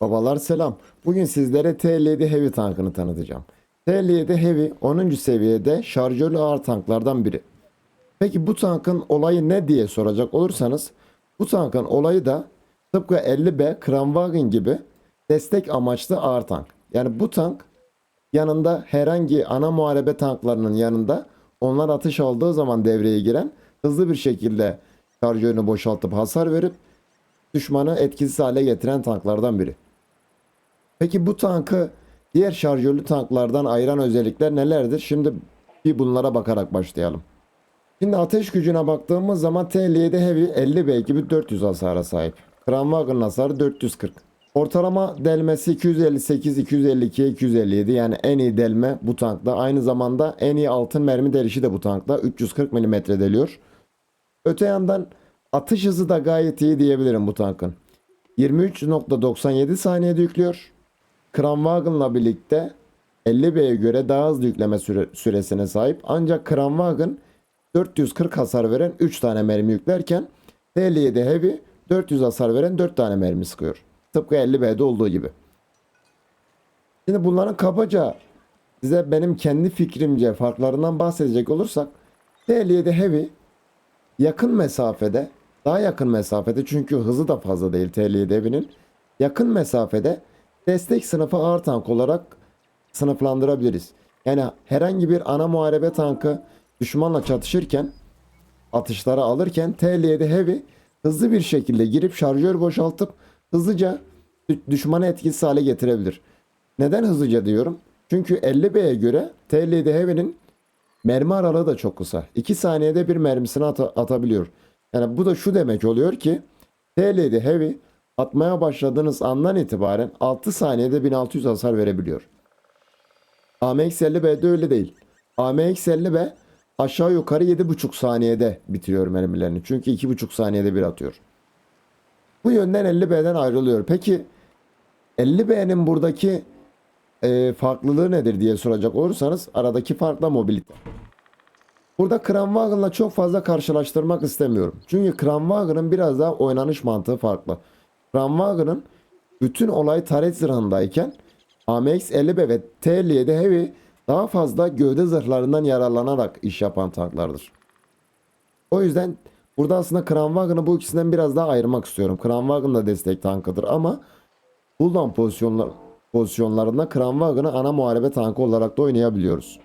Babalar selam. Bugün sizlere T57 Heavy tankını tanıtacağım. T57 Heavy 10. seviyede şarjörlü ağır tanklardan biri. Peki bu tankın olayı ne diye soracak olursanız bu tankın olayı da tıpkı 50B Kranwagen gibi destek amaçlı ağır tank. Yani bu tank yanında herhangi ana muharebe tanklarının yanında onlar atış aldığı zaman devreye giren hızlı bir şekilde şarjörünü boşaltıp hasar verip düşmanı etkisiz hale getiren tanklardan biri. Peki bu tankı diğer şarjörlü tanklardan ayıran özellikler nelerdir? Şimdi bir bunlara bakarak başlayalım. Şimdi ateş gücüne baktığımız zaman T57 Heavy 50B gibi 400 hasara sahip. Kranwagen hasarı 440. Ortalama delmesi 258, 252, 257 yani en iyi delme bu tankta. Aynı zamanda en iyi altın mermi delişi de bu tankta. 340 mm deliyor. Öte yandan atış hızı da gayet iyi diyebilirim bu tankın. 23.97 saniyede yüklüyor. Kranwagen'la birlikte 50B'ye göre daha hızlı yükleme süre- süresine sahip. Ancak Kranwagen 440 hasar veren 3 tane mermi yüklerken T57 Heavy 400 hasar veren 4 tane mermi sıkıyor. Tıpkı 50B'de olduğu gibi. Şimdi bunların kabaca size benim kendi fikrimce farklarından bahsedecek olursak T57 Heavy yakın mesafede daha yakın mesafede çünkü hızı da fazla değil T57 Heavy'nin yakın mesafede destek sınıfı ağır tank olarak sınıflandırabiliriz. Yani herhangi bir ana muharebe tankı düşmanla çatışırken atışları alırken T57 Heavy hızlı bir şekilde girip şarjör boşaltıp hızlıca dü- düşmanı etkisiz hale getirebilir. Neden hızlıca diyorum? Çünkü 50B'ye göre T57 Heavy'nin mermi aralığı da çok kısa. 2 saniyede bir mermisini ata- atabiliyor. Yani bu da şu demek oluyor ki T57 Heavy atmaya başladığınız andan itibaren 6 saniyede 1600 hasar verebiliyor. AMX-50B'de öyle değil. AMX-50B aşağı yukarı 7,5 saniyede bitiriyor mermilerini. Çünkü 2,5 saniyede bir atıyor. Bu yönden 50B'den ayrılıyor. Peki 50B'nin buradaki e, farklılığı nedir diye soracak olursanız aradaki farkla mobilite. Burada Kranwagen'la çok fazla karşılaştırmak istemiyorum. Çünkü Kranwagen'ın biraz daha oynanış mantığı farklı. Kranwagen'ın bütün olay taret zırhındayken AMX 50B ve T57 Heavy daha fazla gövde zırhlarından yararlanarak iş yapan tanklardır. O yüzden burada aslında Kranwagen'ı bu ikisinden biraz daha ayırmak istiyorum. Kranwagen da destek tankıdır ama Bulldog pozisyonlar, pozisyonlarında Kranwagen'ı ana muharebe tankı olarak da oynayabiliyoruz.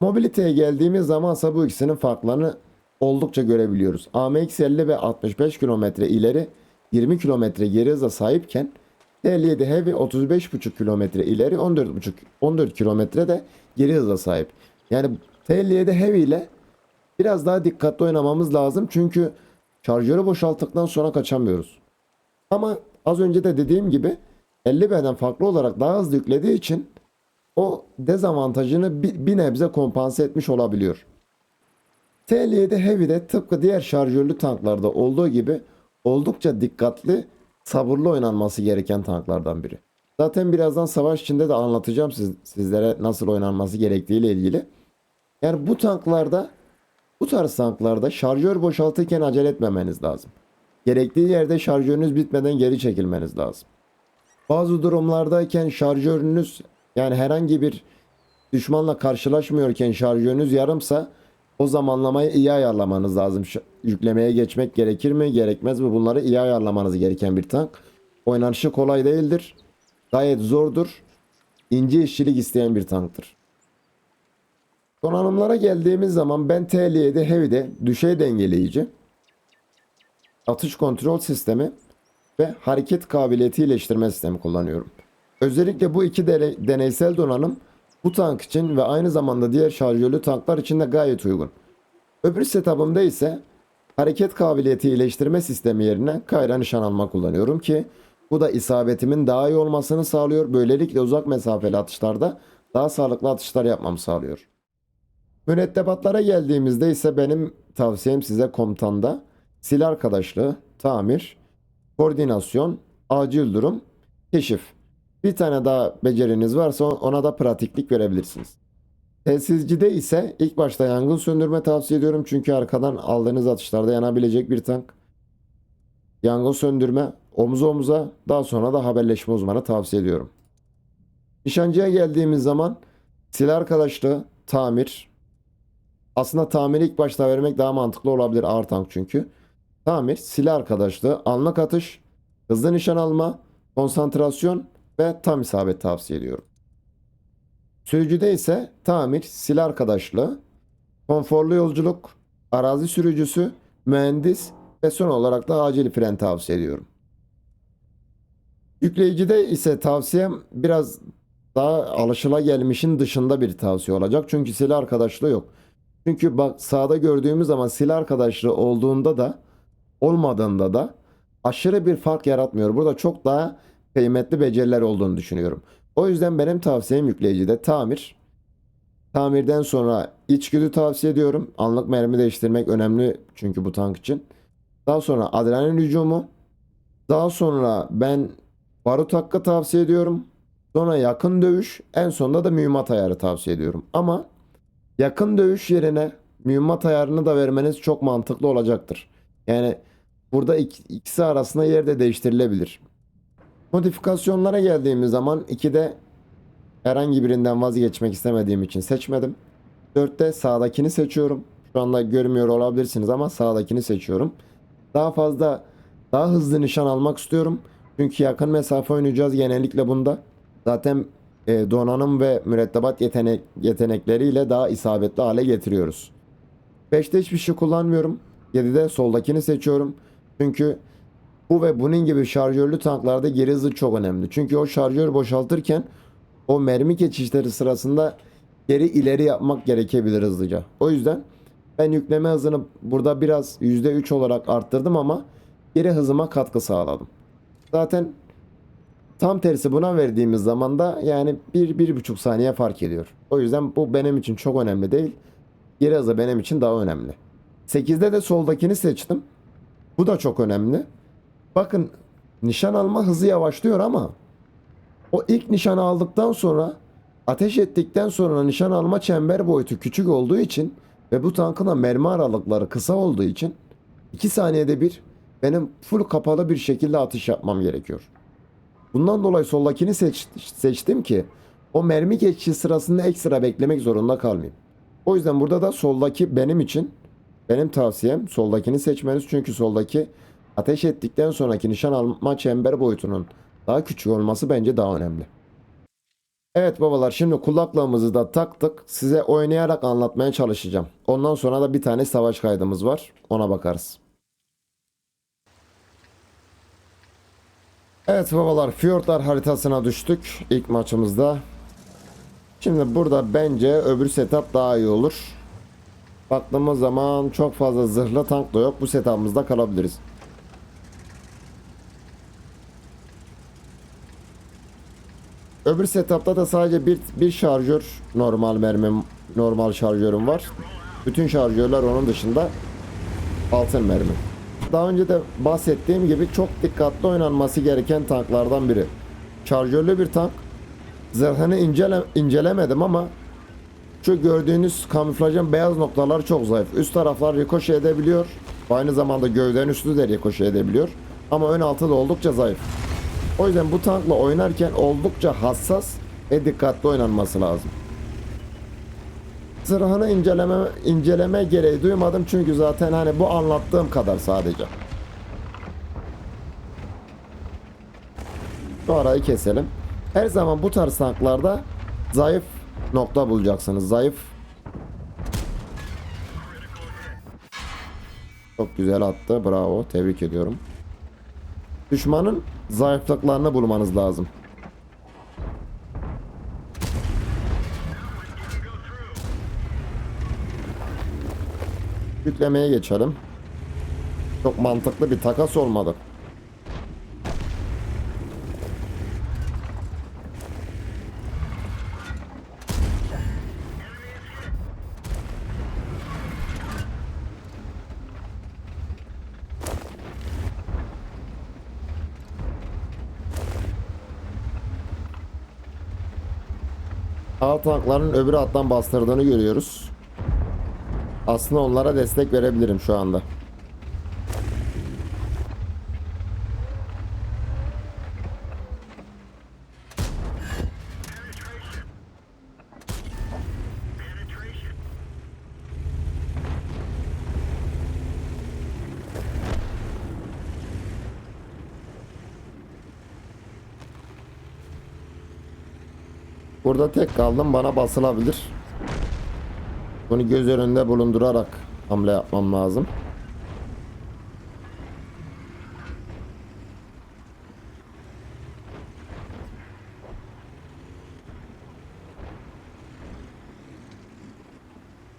Mobiliteye geldiğimiz zamansa bu ikisinin farklarını oldukça görebiliyoruz. AMX-50 ve 65 km ileri 20 km geri hıza sahipken T57 Heavy 35,5 km ileri 14,5 14 km de geri hıza sahip. Yani T57 Heavy ile biraz daha dikkatli oynamamız lazım çünkü şarjörü boşalttıktan sonra kaçamıyoruz. Ama az önce de dediğim gibi 50B'den farklı olarak daha hızlı yüklediği için o dezavantajını bir, bir nebze kompanse etmiş olabiliyor. T57 Heavy'de tıpkı diğer şarjörlü tanklarda olduğu gibi oldukça dikkatli, sabırlı oynanması gereken tanklardan biri. Zaten birazdan savaş içinde de anlatacağım siz, sizlere nasıl oynanması gerektiği ile ilgili. Yani bu tanklarda, bu tarz tanklarda şarjör boşaltırken acele etmemeniz lazım. Gerektiği yerde şarjörünüz bitmeden geri çekilmeniz lazım. Bazı durumlardayken şarjörünüz yani herhangi bir düşmanla karşılaşmıyorken şarjörünüz yarımsa o zamanlamayı iyi ayarlamanız lazım. Ş- Yüklemeye geçmek gerekir mi gerekmez mi bunları iyi ayarlamanız gereken bir tank. Oynanışı kolay değildir. Gayet zordur. İnce işçilik isteyen bir tanktır. Donanımlara geldiğimiz zaman ben T57 Heavy'de düşey dengeleyici, atış kontrol sistemi ve hareket kabiliyeti iyileştirme sistemi kullanıyorum. Özellikle bu iki dene- deneysel donanım bu tank için ve aynı zamanda diğer şarjörlü tanklar için de gayet uygun. Öbür setup'ımda ise hareket kabiliyeti iyileştirme sistemi yerine kayra nişan alma kullanıyorum ki bu da isabetimin daha iyi olmasını sağlıyor. Böylelikle uzak mesafeli atışlarda daha sağlıklı atışlar yapmamı sağlıyor. Mürettebatlara geldiğimizde ise benim tavsiyem size komutanda silah arkadaşlığı, tamir, koordinasyon, acil durum, keşif. Bir tane daha beceriniz varsa ona da pratiklik verebilirsiniz. Telsizcide ise ilk başta yangın söndürme tavsiye ediyorum çünkü arkadan aldığınız atışlarda yanabilecek bir tank. Yangın söndürme omuz omuza daha sonra da haberleşme uzmanı tavsiye ediyorum. Nişancıya geldiğimiz zaman silah arkadaşlığı, tamir. Aslında tamiri ilk başta vermek daha mantıklı olabilir ağır tank çünkü. Tamir, silah arkadaşlığı, anlık atış, hızlı nişan alma, konsantrasyon ve tam isabet tavsiye ediyorum. Sürücüde ise tamir, silah arkadaşlığı, konforlu yolculuk, arazi sürücüsü, mühendis ve son olarak da acil fren tavsiye ediyorum. Yükleyicide ise tavsiyem biraz daha alışılagelmişin dışında bir tavsiye olacak. Çünkü silah arkadaşlığı yok. Çünkü bak sağda gördüğümüz zaman silah arkadaşlığı olduğunda da olmadığında da aşırı bir fark yaratmıyor. Burada çok daha kıymetli beceriler olduğunu düşünüyorum. O yüzden benim tavsiyem yükleyicide tamir. Tamirden sonra içgüdü tavsiye ediyorum. Anlık mermi değiştirmek önemli çünkü bu tank için. Daha sonra adrenalin hücumu. Daha sonra ben barut hakkı tavsiye ediyorum. Sonra yakın dövüş. En sonunda da mühimmat ayarı tavsiye ediyorum. Ama yakın dövüş yerine mühimmat ayarını da vermeniz çok mantıklı olacaktır. Yani burada ik- ikisi arasında yer de değiştirilebilir. Modifikasyonlara geldiğimiz zaman 2'de herhangi birinden vazgeçmek istemediğim için seçmedim. 4'te sağdakini seçiyorum. Şu anda görmüyor olabilirsiniz ama sağdakini seçiyorum. Daha fazla daha hızlı nişan almak istiyorum. Çünkü yakın mesafe oynayacağız genellikle bunda. Zaten e, donanım ve mürettebat yetenek, yetenekleriyle daha isabetli hale getiriyoruz. 5'te hiçbir şey kullanmıyorum. 7'de soldakini seçiyorum. Çünkü bu ve bunun gibi şarjörlü tanklarda geri hızı çok önemli. Çünkü o şarjör boşaltırken o mermi geçişleri sırasında geri ileri yapmak gerekebilir hızlıca. O yüzden ben yükleme hızını burada biraz %3 olarak arttırdım ama geri hızıma katkı sağladım. Zaten tam tersi buna verdiğimiz zaman da yani 1-1,5 saniye fark ediyor. O yüzden bu benim için çok önemli değil. Geri hızı benim için daha önemli. 8'de de soldakini seçtim. Bu da çok önemli. Bakın nişan alma hızı yavaşlıyor ama o ilk nişanı aldıktan sonra ateş ettikten sonra nişan alma çember boyutu küçük olduğu için ve bu tankın da mermi aralıkları kısa olduğu için 2 saniyede bir benim full kapalı bir şekilde atış yapmam gerekiyor. Bundan dolayı soldakini seç, seçtim ki o mermi geçişi sırasında ekstra beklemek zorunda kalmayayım. O yüzden burada da soldaki benim için benim tavsiyem soldakini seçmeniz çünkü soldaki ateş ettikten sonraki nişan alma çember boyutunun daha küçük olması bence daha önemli. Evet babalar şimdi kulaklığımızı da taktık. Size oynayarak anlatmaya çalışacağım. Ondan sonra da bir tane savaş kaydımız var. Ona bakarız. Evet babalar Fjordlar haritasına düştük ilk maçımızda. Şimdi burada bence öbür setup daha iyi olur. Baktığımız zaman çok fazla zırhlı tank da yok. Bu setup'ımızda kalabiliriz. Öbür setup'ta da sadece bir, bir şarjör normal mermim normal şarjörüm var. Bütün şarjörler onun dışında altın mermi. Daha önce de bahsettiğim gibi çok dikkatli oynanması gereken tanklardan biri. Şarjörlü bir tank. Zırhını incele, incelemedim ama şu gördüğünüz kamuflajın beyaz noktalar çok zayıf. Üst taraflar rikoşe edebiliyor. Aynı zamanda gövden üstü de rikoşe edebiliyor. Ama ön altı da oldukça zayıf. O yüzden bu tankla oynarken oldukça hassas ve dikkatli oynanması lazım. Zırhını inceleme, inceleme gereği duymadım çünkü zaten hani bu anlattığım kadar sadece. Şu arayı keselim. Her zaman bu tarz tanklarda zayıf nokta bulacaksınız. Zayıf. Çok güzel attı. Bravo. Tebrik ediyorum. Düşmanın zayıflıklarını bulmanız lazım. Yüklemeye geçelim. Çok mantıklı bir takas olmadı. Tankların öbür hattan bastırdığını görüyoruz. Aslında onlara destek verebilirim şu anda. Burada tek kaldım bana basılabilir. Bunu göz önünde bulundurarak hamle yapmam lazım.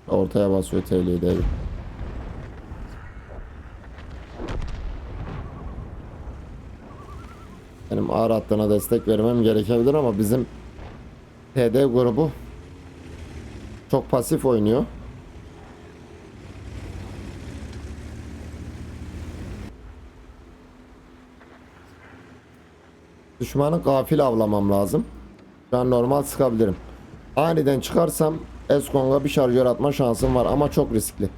Ortaya basıyor tehlikeli değil. Benim ağır hattına destek vermem gerekebilir ama bizim TD grubu çok pasif oynuyor. Düşmanı gafil avlamam lazım. An normal sıkabilirim. Aniden çıkarsam Eskong'a bir şarjör atma şansım var ama çok riskli.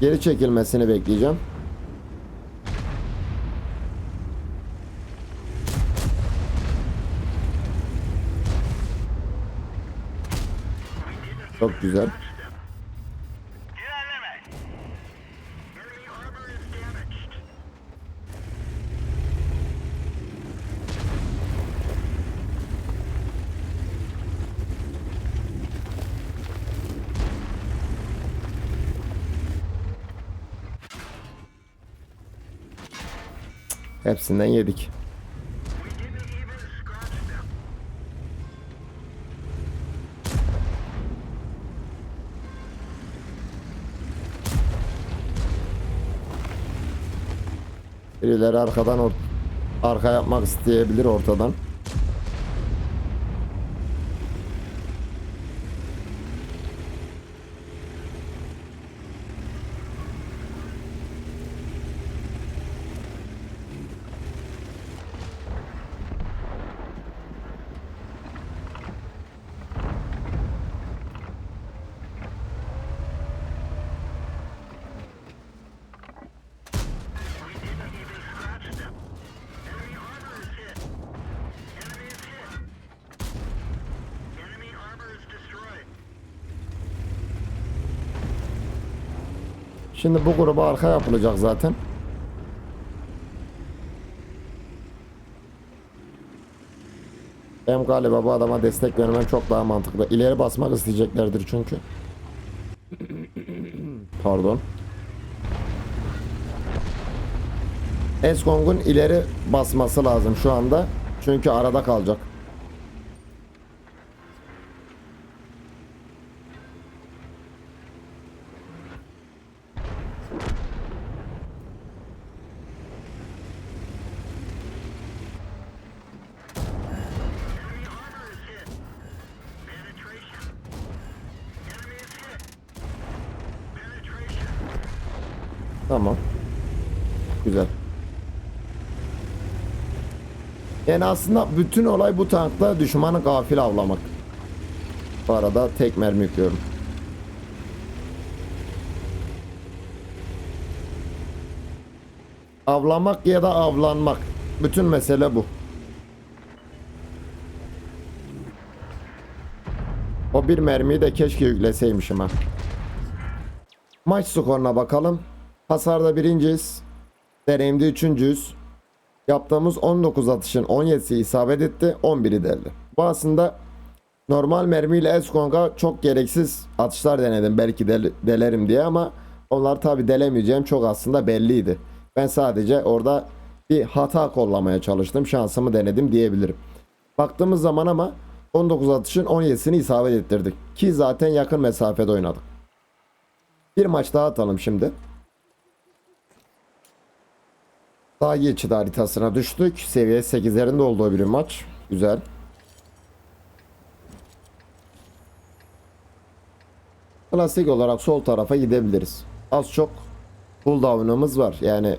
Geri çekilmesini bekleyeceğim. Çok güzel. Hepsinden yedik. Birileri arkadan or arka yapmak isteyebilir ortadan. Şimdi bu gruba arka yapılacak zaten. Benim galiba bu adama destek vermem çok daha mantıklı. İleri basmak isteyeceklerdir çünkü. Pardon. Eskong'un ileri basması lazım şu anda. Çünkü arada kalacak. Güzel. Yani aslında bütün olay bu tankta düşmanı gafil avlamak. Bu arada tek mermi yüklüyorum. Avlamak ya da avlanmak. Bütün mesele bu. O bir mermiyi de keşke yükleseymişim ha. Maç skoruna bakalım. Hasarda birinciyiz. Deneyimde üçüncüyüz. Yaptığımız 19 atışın 17'si isabet etti, 11'i deldi. Bu aslında normal mermiyle Eskong'a çok gereksiz atışlar denedim belki del- delerim diye ama onlar tabi delemeyeceğim çok aslında belliydi. Ben sadece orada bir hata kollamaya çalıştım, şansımı denedim diyebilirim. Baktığımız zaman ama 19 atışın 17'sini isabet ettirdik. Ki zaten yakın mesafede oynadık. Bir maç daha atalım şimdi. Daha geçidi haritasına düştük. Seviye 8'lerin de olduğu bir maç. Güzel. Klasik olarak sol tarafa gidebiliriz. Az çok cooldown'ımız var. Yani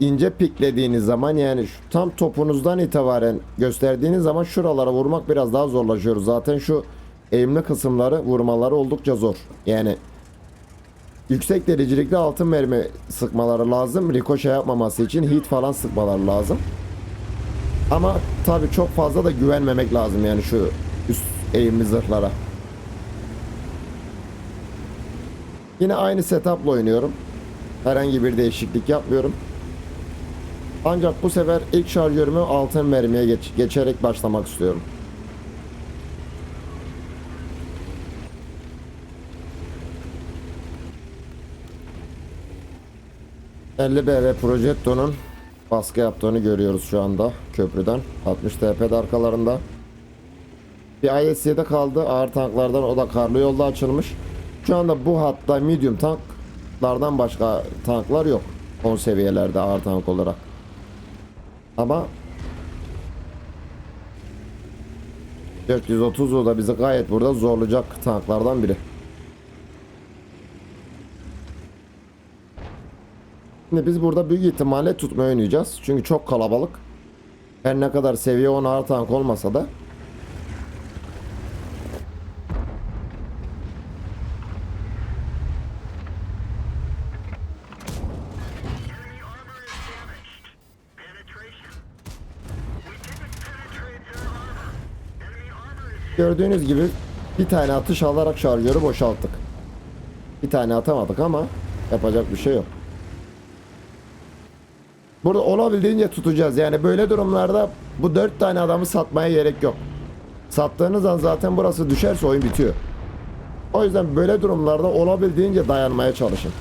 ince piklediğiniz zaman yani şu tam topunuzdan itibaren gösterdiğiniz zaman şuralara vurmak biraz daha zorlaşıyor. Zaten şu eğimli kısımları vurmaları oldukça zor. Yani yüksek derecelikli altın mermi sıkmaları lazım. Rikoşe yapmaması için hit falan sıkmaları lazım. Ama tabi çok fazla da güvenmemek lazım yani şu üst eğimli zırhlara. Yine aynı setupla oynuyorum. Herhangi bir değişiklik yapmıyorum. Ancak bu sefer ilk şarjörümü altın mermiye geç- geçerek başlamak istiyorum. ...50 BV Projetto'nun baskı yaptığını görüyoruz şu anda köprüden. 60 TP'de arkalarında. Bir IS-7 kaldı ağır tanklardan o da karlı yolda açılmış. Şu anda bu hatta medium tanklardan başka tanklar yok. 10 seviyelerde ağır tank olarak. Ama 430 o da bizi gayet burada zorlayacak tanklardan biri. Şimdi biz burada büyük ihtimalle tutmayı oynayacağız. Çünkü çok kalabalık. Her ne kadar seviye 10 ağır tank olmasa da Gördüğünüz gibi bir tane atış alarak şarjörü boşalttık. Bir tane atamadık ama yapacak bir şey yok. Burada olabildiğince tutacağız. Yani böyle durumlarda bu dört tane adamı satmaya gerek yok. Sattığınız an zaten burası düşerse oyun bitiyor. O yüzden böyle durumlarda olabildiğince dayanmaya çalışın.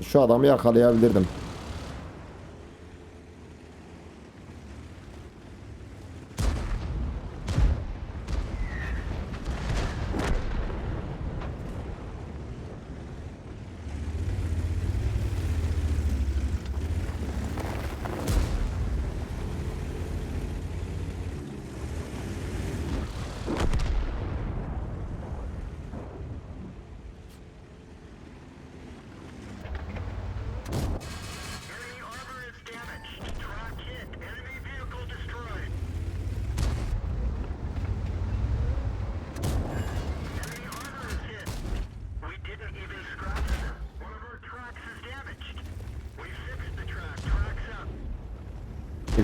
Şu adamı yakalayabilirdim.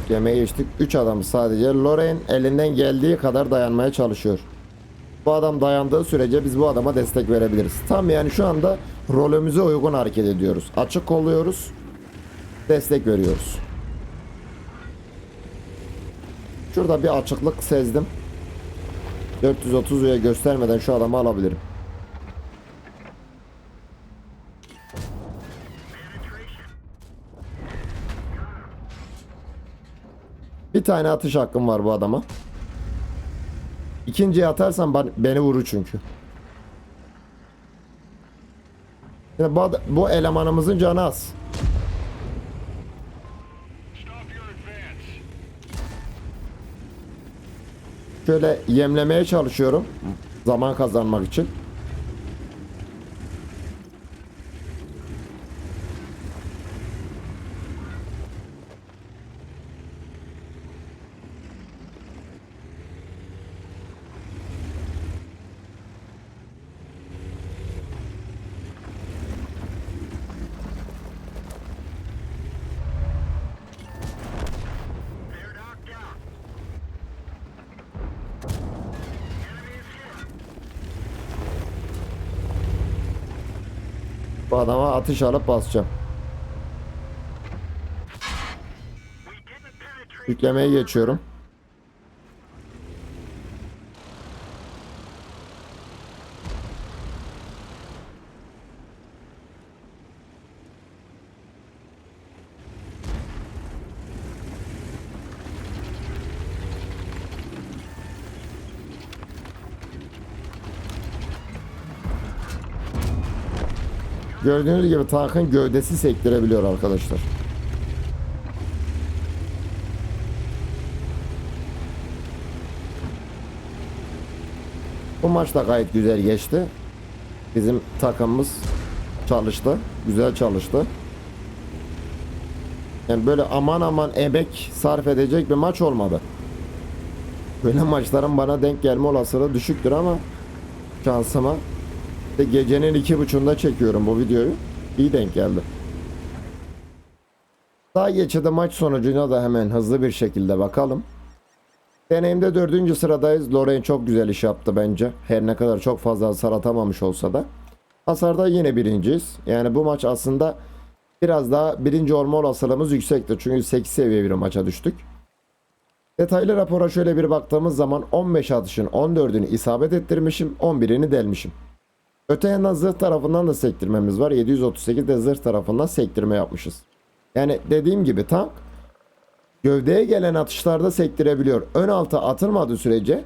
Yüklemeye geçtik. 3 adam sadece. Lorraine elinden geldiği kadar dayanmaya çalışıyor. Bu adam dayandığı sürece biz bu adama destek verebiliriz. Tam yani şu anda rolümüze uygun hareket ediyoruz. Açık kolluyoruz. Destek veriyoruz. Şurada bir açıklık sezdim. 430'ya göstermeden şu adamı alabilirim. Bir tane atış hakkım var bu adama. İkinciye atarsan ben- beni vurur çünkü. Şimdi bu, bu elemanımızın canı az. Şöyle yemlemeye çalışıyorum. Zaman kazanmak için. Bu adama atış alıp basacağım. Yüklemeye geçiyorum. Gördüğünüz gibi tankın gövdesi sektirebiliyor arkadaşlar. Bu maç da gayet güzel geçti. Bizim takımımız çalıştı. Güzel çalıştı. Yani böyle aman aman emek sarf edecek bir maç olmadı. Böyle maçların bana denk gelme olasılığı düşüktür ama şansıma de gecenin iki buçuğunda çekiyorum bu videoyu. İyi denk geldi. Daha geçede maç sonucuna da hemen hızlı bir şekilde bakalım. Deneyimde dördüncü sıradayız. Lorraine çok güzel iş yaptı bence. Her ne kadar çok fazla hasar atamamış olsa da. Hasarda yine birinciyiz. Yani bu maç aslında biraz daha birinci olma olasılığımız yüksektir. Çünkü 8 seviye bir maça düştük. Detaylı rapora şöyle bir baktığımız zaman 15 atışın 14'ünü isabet ettirmişim, 11'ini delmişim. Öte yandan zırh tarafından da sektirmemiz var. 738 de zırh tarafından sektirme yapmışız. Yani dediğim gibi tank gövdeye gelen atışlarda sektirebiliyor. Ön alta atılmadığı sürece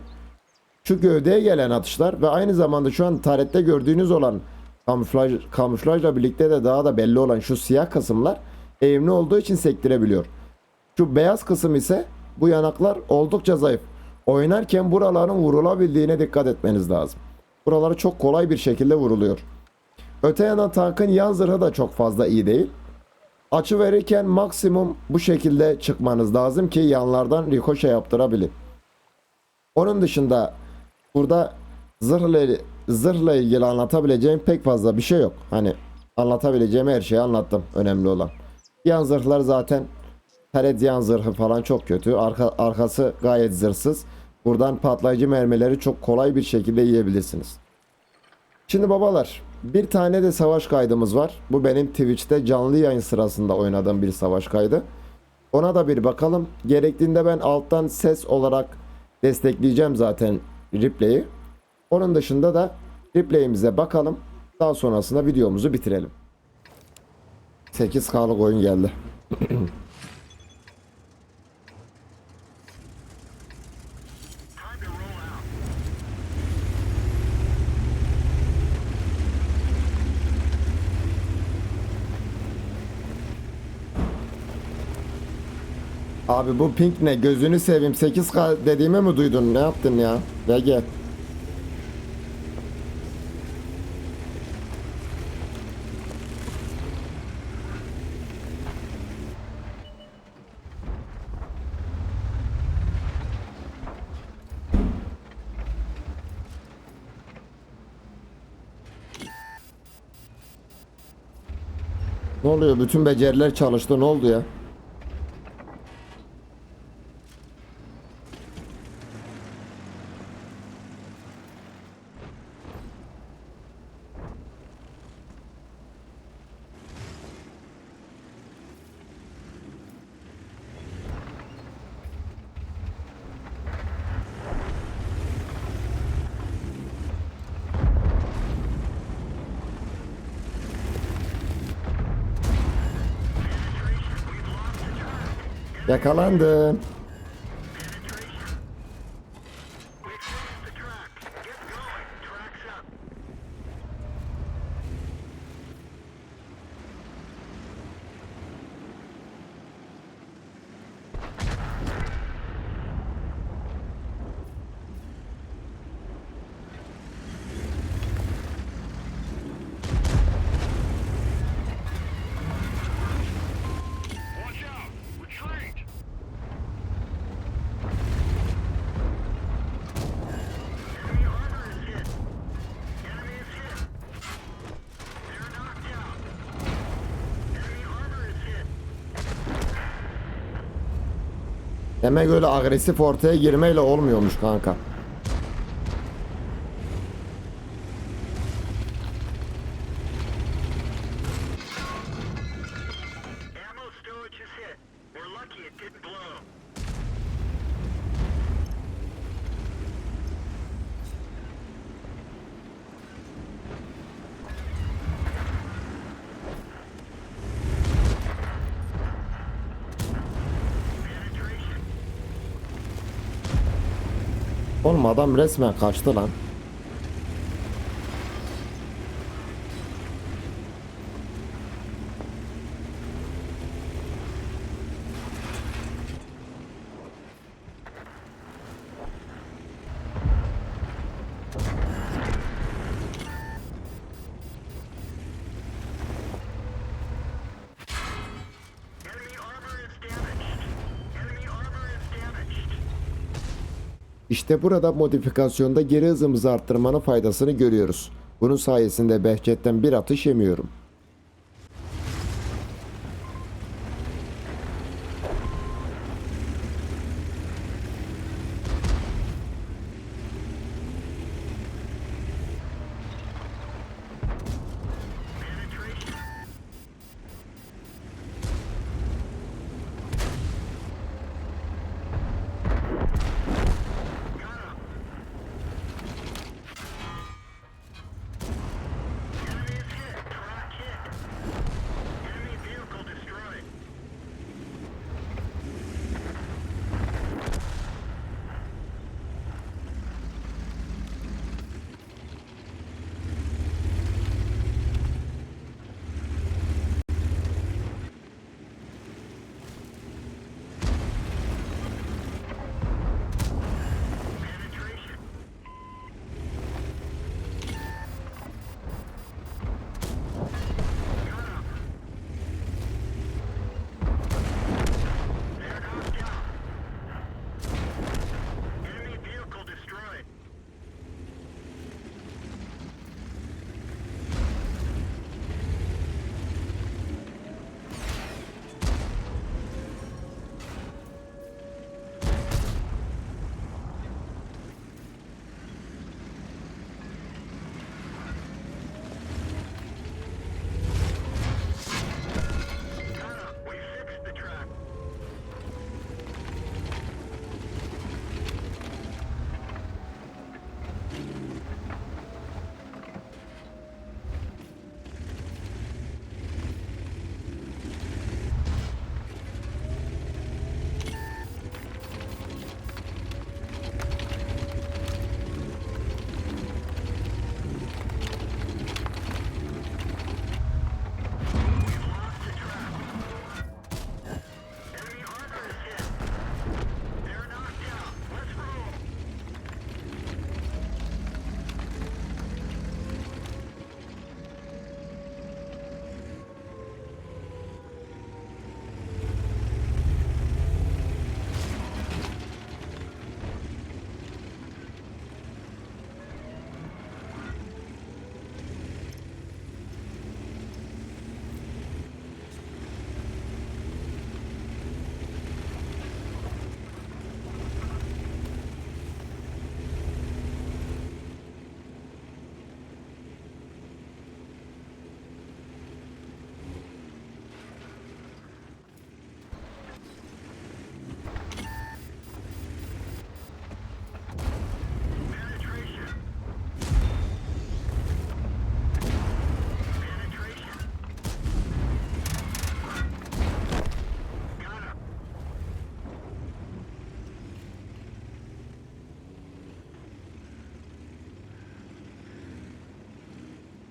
şu gövdeye gelen atışlar ve aynı zamanda şu an tarette gördüğünüz olan kamuflaj, kamuflajla birlikte de daha da belli olan şu siyah kısımlar eğimli olduğu için sektirebiliyor. Şu beyaz kısım ise bu yanaklar oldukça zayıf. Oynarken buraların vurulabildiğine dikkat etmeniz lazım. Buraları çok kolay bir şekilde vuruluyor. Öte yandan tankın yan zırhı da çok fazla iyi değil. Açı verirken maksimum bu şekilde çıkmanız lazım ki yanlardan rikoşe yaptırabilin. Onun dışında burada zırhla, zırhla ilgili anlatabileceğim pek fazla bir şey yok. Hani anlatabileceğim her şeyi anlattım. Önemli olan. Yan zırhlar zaten Taret yan zırhı falan çok kötü. Arka, arkası gayet zırhsız. Buradan patlayıcı mermileri çok kolay bir şekilde yiyebilirsiniz. Şimdi babalar bir tane de savaş kaydımız var. Bu benim Twitch'te canlı yayın sırasında oynadığım bir savaş kaydı. Ona da bir bakalım. Gerektiğinde ben alttan ses olarak destekleyeceğim zaten replay'i. Onun dışında da replay'imize bakalım. Daha sonrasında videomuzu bitirelim. 8K'lık oyun geldi. Abi bu pink ne? Gözünü seveyim. 8K dediğimi mi duydun? Ne yaptın ya? Ve. Ne oluyor? Bütün beceriler çalıştı. Ne oldu ya? Yakalandın. Demek öyle agresif ortaya girmeyle olmuyormuş kanka. Oğlum resmen kaçtı lan. İşte burada modifikasyonda geri hızımızı arttırmanın faydasını görüyoruz. Bunun sayesinde Behçet'ten bir atış yemiyorum.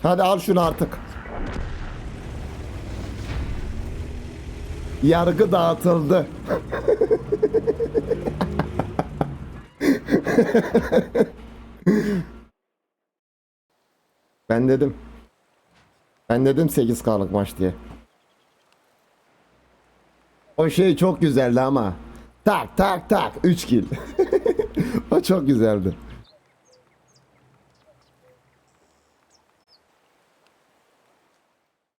Hadi al şunu artık. Yargı dağıtıldı. ben dedim. Ben dedim 8K'lık maç diye. O şey çok güzeldi ama. Tak tak tak 3 kill. o çok güzeldi.